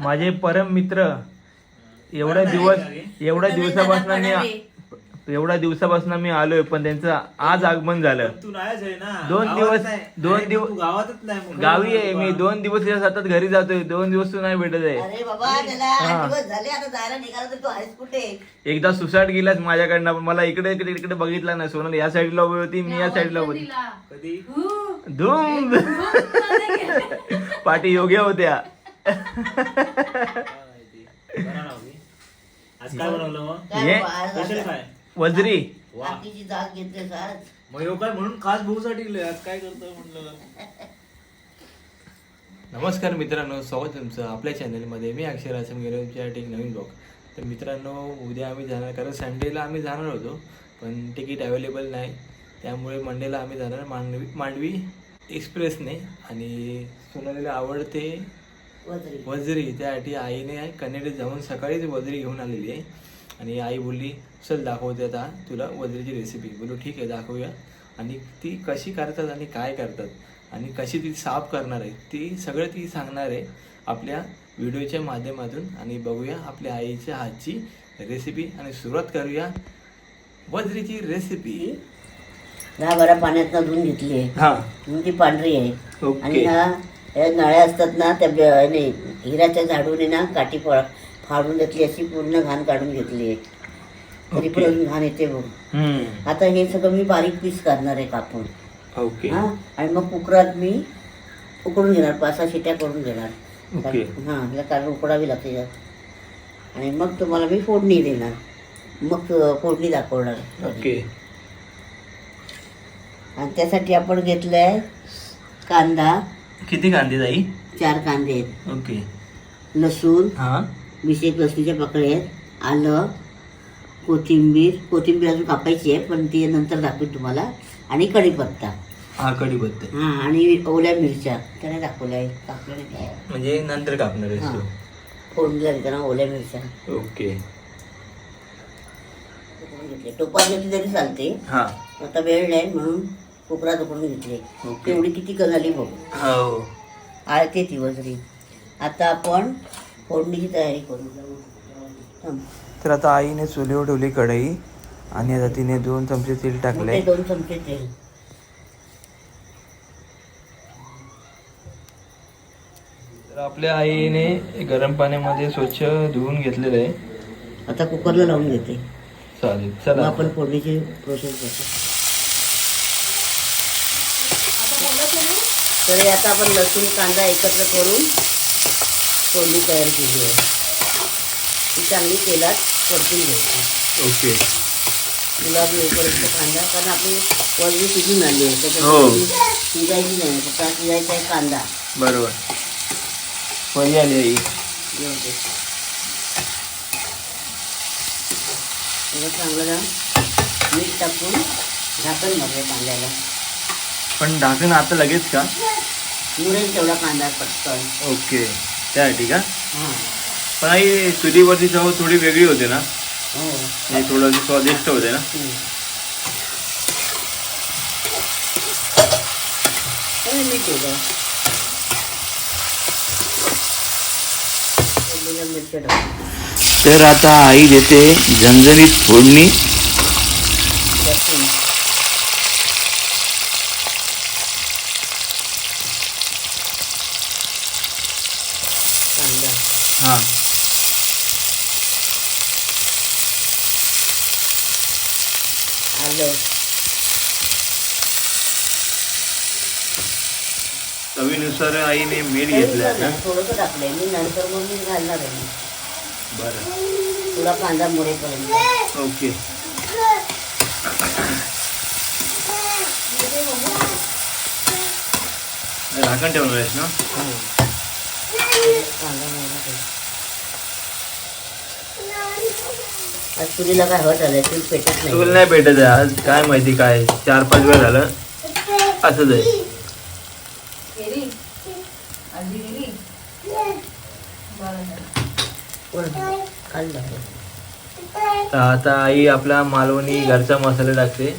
माझे परम मित्र एवढ्या दिवस एवढ्या दिवसापासून मी एवढ्या दिवसापासून मी आलोय पण त्यांचं आज आगमन झालं. तू नाहीच आहे ना. दोन दिवस-. दोन दिवस- गावातच नाही. गावी आहे मी. दोन दिवस सतत घरी जातोय. दोन दिवस तू नाही भेटत आहे. अरे बाबा त्याला हा. आठ दिवस झाले आता जायला निघाला तर तू आहेस कुठे? एकदा सुसाट गेलाच माझ्याकडनं पण मला इकडे इकडे इकडे बघितला नाही. सोनल या साईडला उभी होती मी या साईडला होती. कधी? धूम. पाठी योग्य होत्या. आज काय बनवलं मग स्पेशल काय वजरी वा रात्रीची जाग घेतलीस आज मग ह्यो काय म्हणून खास भाऊ साठी आज काय करतोय म्हणलं? नमस्कार मित्रांनो स्वागत तुमचं आपल्या चॅनलमध्ये मी अक्षर आसम गेलो तुमच्यासाठी एक नवीन ब्लॉग तर मित्रांनो उद्या आम्ही जाणार कारण संडेला आम्ही जाणार होतो पण तिकीट अवेलेबल नाही. त्यामुळे मंडेला आम्ही जाणार मांडवी मांडवी एक्सप्रेसने आणि सोनालीला आवडते वजरी. त्यासाठी आईने कन्नडीत जाऊन सकाळीच वजरी घेऊन आलेली आहे. आणि आई बोलली चल दाखवते आता तुला वजरीची रेसिपी बोलू ठीक आहे दाखवूया. आणि ती कशी करतात आणि काय करतात आणि कशी ती साफ करणार आहे ती सगळं ती सांगणार आहे आपल्या व्हिडिओच्या माध्यमातून. आणि बघूया आपल्या आईच्या हातची रेसिपी आणि सुरुवात करूया वजरीची रेसिपी बारा पाण्यात धुवून घेतली आहे. हां. ती पांढरी आहे. आणि ह्या नळ्या असतात ना त्या नाही हिराच्या झाडूने ना काठी फळ फाडून घेतली अशी पूर्ण घाण काढून घेतली. आहे तरी पण. अजून घाण येते बघ. आता हे सगळं मी बारीक पीस करणार आहे कापून. ओके. हा? आणि मग कुकरात मी उकडून घेणार पाच सहा शिट्या करून घेणार. ओके. हां कारण उकडावी लागते. आणि मग तुम्हाला मी फोडणी देणार. मग फोडणी दाखवणार. ओके. आणि त्यासाठी आपण घेतलंय कांदा. किती कांदे जाई चार कांदे आहेत. ओके. लसूण हां. एक लसणीच्या पाकळ्या आहेत. आलं कोथिंबीर कोथिंबीर अजून कापायची आहे पण ती नंतर दाखवेन तुम्हाला. आणि कढीपत्ता. हा कढीपत्ता. हां आणि ओल्या मिरच्या. त्याने दाखवल्या. आहेत कापल्या नाही. म्हणजे नंतर कापणार हां. आहेस फोडणी झाली त्यांना ओल्या मिरच्या. तू ओके. टोपात घेतली तरी चालते. हा. आता वेळ नाही म्हणून कोपरात उकडून घेतले. ओके. तेवढी किती क झाली बघ. हो. आळते ती वजरी. आता आपण फोडणीची तयारी करू. थांब. तर आता आईने चुलीवर ठेवली कढई आणि आता तिने दोन चमचे तेल टाकले. दोन चमचे तेल. तर आपल्या आईने गरम पाण्यामध्ये स्वच्छ धुवून घेतलेलं आहे. आता कुकरला लावून घेते चालेल मग चला आपण फोडणीची प्रोसेस करतो. तर हे आता आपण लसूण कांदा एकत्र करून फोडणी तयार केली आहे. ती चांगली तेलात परतून घ्यायची. ओके. गुलाबी होईपर्यंत कांदा कारण आपली वरली शिजून आली आहे हो. त्याच्यामुळे शिजायची नाही फक्त शिजायचा आहे कांदा. बरोबर. परी आली. सगळं चांगलं मीठ टाकून झाकण मारलं कांद्याला. पण ढाकण आता लगेच का? मुरेल तेवढा कांदा पटकन. ओके. त्यासाठी का? हां. पण आई चुलीवरची चव थोडी वेगळी होते ना? हो. म्हणजे थोडं स्वादिष्ट होते ना? हम्म. हे मीठ तर आता आई देते झणझणीत फोडणी. लसूण कांदा हां. आलं. चवीनुसार आईने मीठ घेतलं ना? थोडंसं टाकलंय. मी नंतर मग मी घालणार आहे. बरं. थोडा कांदा मुरेपर्यंत ओके. झाकण ठेवणार आहेस ना? कांदा मुरला पाहिजे. आज चुलीला काय हट आलंय चूल पेटत चूल नाही नाही भेटत आहे आज. काय माहिती काय? चार पाच वेळ झालं. असंच आहे. तर आता आई आपला मालवणी घरचा मसाला टाकते.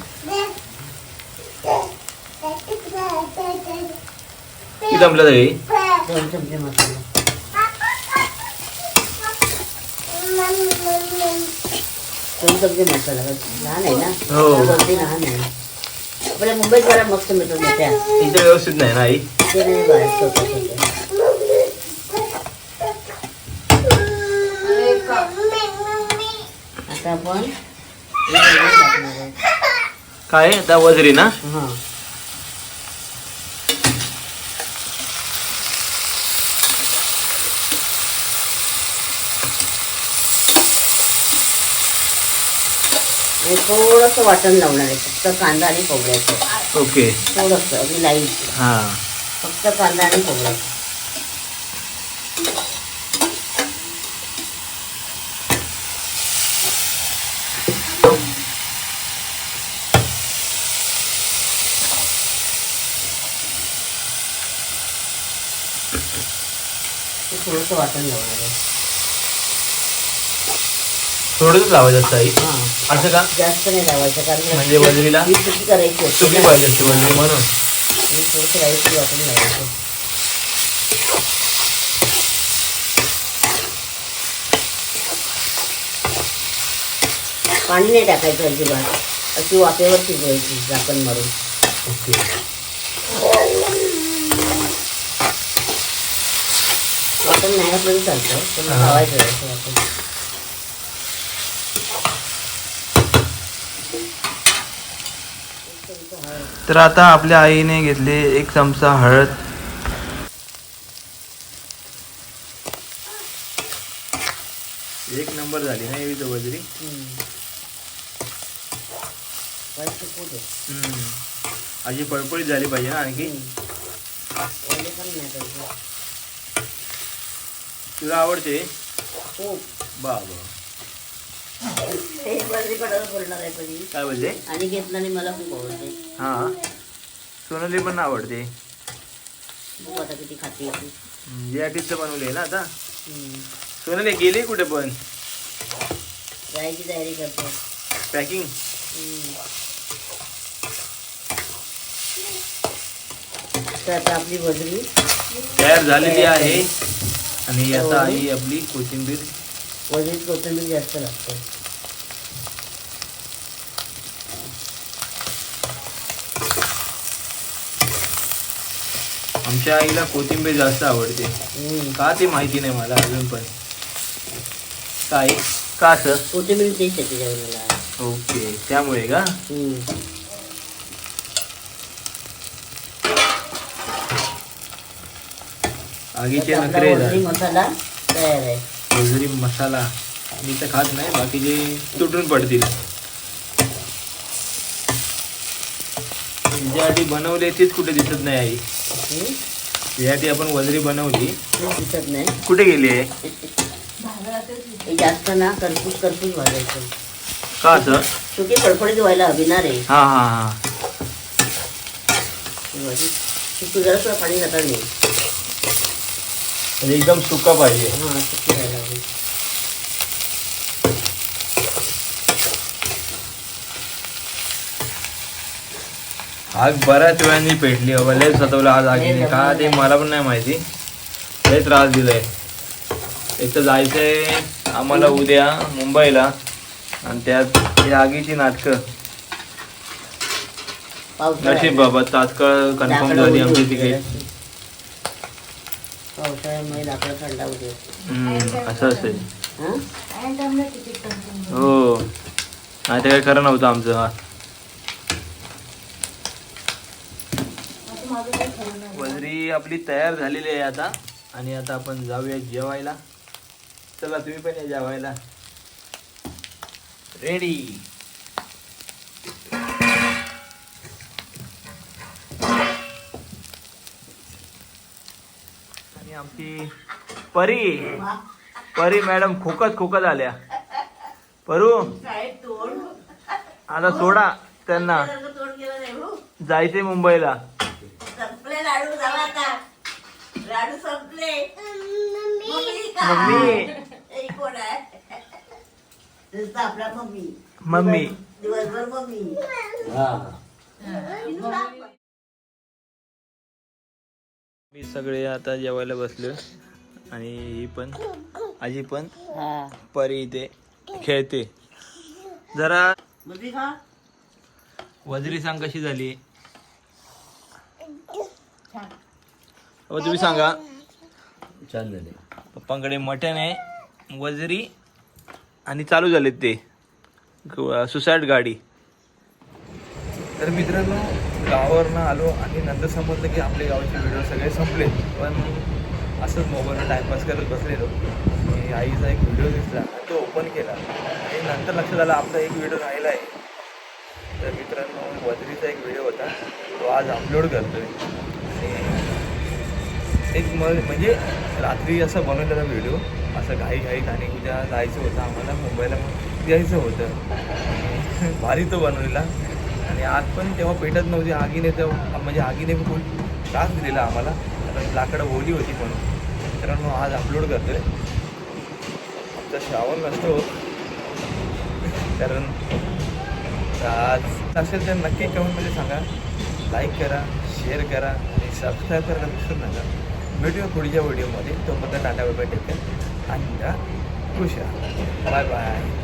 किती जमलं तरी? मसाला. चमचे मसाला लहान आहे ना? हो. वरती लहान आहे. आपल्या मुंबईत जरा मस्त मिळतो मोठ्या इथे व्यवस्थित नाही ना आई? ते नाही छोट्या आता आपण हे वजरी टाकणार आहे. काय? आता वजरी ना? हा. आणि थोडंसं वाटण लावणार आहे. फक्त कांदा आणि खोबऱ्याचं. ओके. थोडंसं अगदी लाइट हा. फक्त कांदा आणि खोबऱ्याचं थोडंसं वाटण लावणार आहे. थोडंच लावायचं असतं आई. हां. असं का? जास्त नाही लावायचं कारण म्हणजे वजरीला? ही सुकी करायची असते. सुकी ना. पाहिजे असते वजरी म्हणून. आणि थोडंसं राईस वाटून लावायचं. पाणी नाही टाकायचं अजिबात. अशी वाफेवर शिजवायची झाकण मारून. ओके. वाटण नाही तरी चालतं. पण. लावायचं वाटण तर आता आपल्या आईने घेतले एक चमचा हळद. एक नंबर झाली ना एवी दे अशी पळपळीत झाली पाहिजे ना आणखी. तुला आवडते? खूप बाबा. वजरीकडं बोलणार आहे कधी काय बोलते आणि घेतलं मला खूप आवडते. हा. सोनाली पण आवडते. बघू आता किती खाते ती. ना आता. हम्म. सोनाली गेली कुठे पण? जायची तयारी करते. पॅकिंग. तर आता आपली वजरी तयार झालेली आहे. आणि आता आई आपली कोथिंबीर. कोथिंबीर जास्त लागते. आमच्या आईला कोथिंबीर जास्त आवडते. का ते माहिती नाही मला अजून पण. काय? का असं? कोथिंबीर ओके. त्यामुळे का. आगीचे नखरे झाले. मसाला तयार आहे. मसाला. मी तर खात नाही. बाकीचे तुटून पडतील. ज्यासाठी बनवले तेच कुठे दिसत नाही आई. ज्यासाठी आपण वजरी बनवली. दिसत नाही. कुठे गेली आहे? जास्त ना करपूस करपूस भाजायचं. का असं? सुकी फडफडीत व्हायला हवी ना रे. हा हा हा. सुकी जरा पाणी घातलं नाही. म्हणजे एकदम सुका पाहिजे. हां सुकी व्हायला हवी आग बऱ्याच वेळांनी पेटली बाबा लय सतवलं आज आगीने. का ते मला पण नाही माहिती. लय त्रास दिलाय. एक तर जायचंय आम्हाला उद्या मुंबईला. आणि त्यात ही आगीची नाटकं. नशीब बाबा तात्काळ कन्फर्म झाली आमची तिकीट. होते हम्म, असं असेल. हां? नाही ते काय खरं नव्हतं आमचं हा. वजरी आपली तयार झालेली आहे आता. आणि आता आपण जाऊया जेवायला. चला तुम्ही पण या जेवायला. रेडी आणि आमची परी. परी मॅडम खोकत खोकत आल्या. परू आता सोडा त्यांना. जायचंय मुंबईला संपले लाडू झाला आता लाडू संपले. मम्मी. हे कोण आहे? नुसतं आपला मम्मी. मम्मी. दिवसभर मम्मी. मी सगळे आता जेवायला बसलो आणि ही पण आजी पण हा. परी इथे खेळते. जरा का? वजरी सांग कशी झाली? हो तुम्ही सांगा. छान झाले पप्पांकडे मटण आहे वजरी आणि चालू झालेत ते. सुसाईड गाडी. तर मित्रांनो गावावरनं आलो आणि नंतर समजलं की आपले गावाचे व्हिडिओ सगळे संपले. पण असंच मोबाईलवर टाइमपास करत बसलेलो. आणि आईचा एक व्हिडिओ दिसला. तो ओपन केला. आणि नंतर लक्षात आलं आपला एक व्हिडिओ राहिला आहे. तर मित्रांनो वजरीचा एक व्हिडिओ होता. तो आज अपलोड करतोय. एक म म्हणजे रात्री असं बनवलेला व्हिडिओ असं घाई घाई गाणी उद्या जायचं होतं आम्हाला मुंबईला मग यायचं होतं. भारी तो बनवलेला. आणि आग पण तेव्हा पेटत नव्हती आगीने तेव्हा म्हणजे आगीने पण खूप त्रास दिलेला आम्हाला. कारण लाकडं ओली होती म्हणून. मित्रांनो आज अपलोड करतोय. आमचा श्रावण नसतो. कारण आज असेल तर नक्की कमेंटमध्ये सांगा. लाईक करा शेअर करा आणि सबस्क्राईब करायला विसरू नका. भेटूया पुढच्या व्हिडिओमध्ये तोपर्यंत टाटा बाय बाय टेक आणि खुश बाय बाय